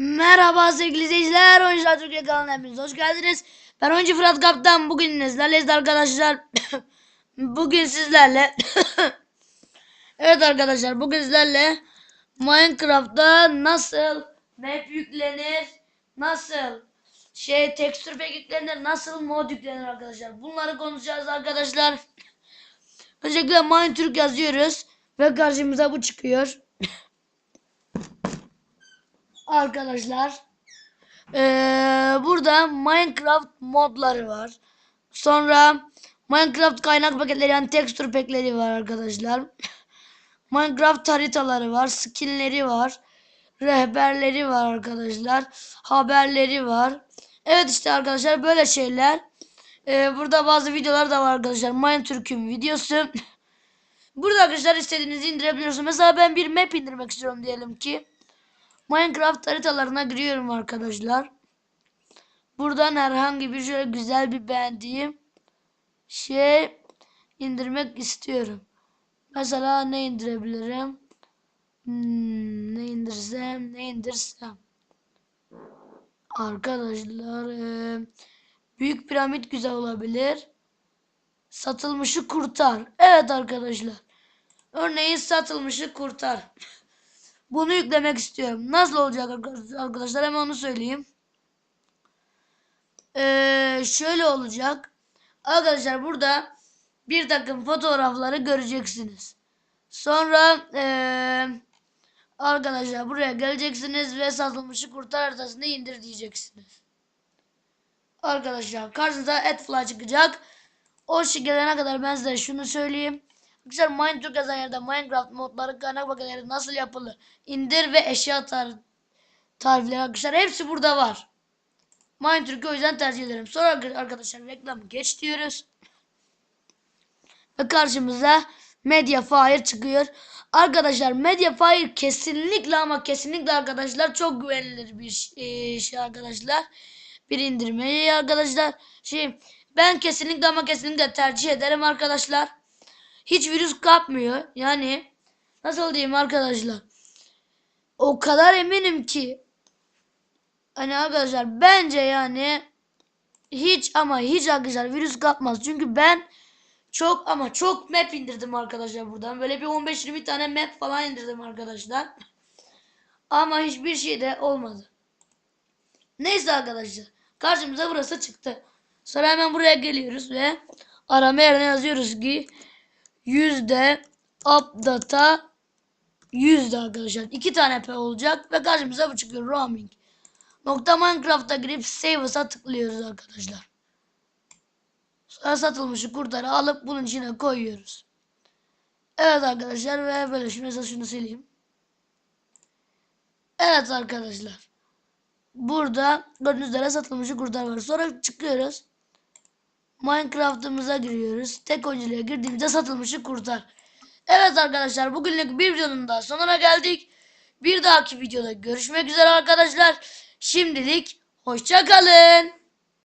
Merhaba sevgili izleyiciler. Oyuncular Türkiye kanalına hepiniz hoş geldiniz. Ben oyuncu Fırat Kaptan. Bugün sizlerleyiz arkadaşlar. bugün sizlerle Evet arkadaşlar bugün sizlerle Minecraft'ta nasıl map yüklenir, nasıl şey tekstür pek yüklenir, nasıl mod yüklenir arkadaşlar. Bunları konuşacağız arkadaşlar. Öncelikle Minetürk yazıyoruz ve karşımıza bu çıkıyor. Arkadaşlar eee, burada Minecraft modları var. Sonra Minecraft kaynak paketleri yani texture packleri var arkadaşlar. Minecraft haritaları var, skinleri var, rehberleri var arkadaşlar, haberleri var. Evet işte arkadaşlar böyle şeyler. Eee, burada bazı videolar da var arkadaşlar. Minetürk'ün videosu. Burada arkadaşlar istediğinizi indirebiliyorsunuz. Mesela ben bir map indirmek istiyorum diyelim ki. Minecraft haritalarına giriyorum arkadaşlar. Buradan herhangi bir şöyle güzel bir beğendiğim şey indirmek istiyorum. Mesela ne indirebilirim? Hmm, ne indirsem, ne indirsem. Arkadaşlar eee, Büyük piramit güzel olabilir. Satılmışı kurtar. Evet arkadaşlar. Örneğin satılmışı kurtar. Bunu yüklemek istiyorum. Nasıl olacak arkadaşlar? Hemen onu söyleyeyim. Ee, şöyle olacak. Arkadaşlar burada bir takım fotoğrafları göreceksiniz. Sonra ee, arkadaşlar buraya geleceksiniz ve satılmışı kurtar haritasını indir diyeceksiniz. Arkadaşlar karşınıza Adfly çıkacak. O şey gelene kadar ben size şunu söyleyeyim. Arkadaşlar Minecraft yazan yerde Minecraft modları kaynak paketleri nasıl yapılır? İndir ve eşya tar tarifleri arkadaşlar hepsi burada var. Minecraft'ı o yüzden tercih ederim. Sonra arkadaşlar reklamı geç diyoruz. Ve karşımıza Mediafire çıkıyor. Arkadaşlar Mediafire kesinlikle ama kesinlikle arkadaşlar çok güvenilir bir şey, şey arkadaşlar. Bir indirmeyi arkadaşlar. Şey ben kesinlikle ama kesinlikle tercih ederim arkadaşlar. Hiç virüs kapmıyor. Yani nasıl diyeyim arkadaşlar? O kadar eminim ki hani arkadaşlar bence yani hiç ama hiç arkadaşlar virüs kapmaz. Çünkü ben çok ama çok map indirdim arkadaşlar buradan. Böyle bir 15-20 tane map falan indirdim arkadaşlar. Ama hiçbir şey de olmadı. Neyse arkadaşlar. Karşımıza burası çıktı. Sonra hemen buraya geliyoruz ve arama yerine yazıyoruz ki yüzde updata yüzde arkadaşlar. iki tane P olacak ve karşımıza bu çıkıyor roaming. Nokta Minecraft'a girip save as'a tıklıyoruz arkadaşlar. Sonra satılmışı kurtarı alıp bunun içine koyuyoruz. Evet arkadaşlar ve böyle şimdi mesela şunu sileyim. Evet arkadaşlar. Burada gördüğünüz üzere satılmışı kurtar var. Sonra çıkıyoruz. Minecraft'ımıza giriyoruz. Tek oyunculuğa girdiğimizde satılmışı kurtar. Evet arkadaşlar bugünlük bir videonun daha sonuna geldik. Bir dahaki videoda görüşmek üzere arkadaşlar. Şimdilik hoşça kalın.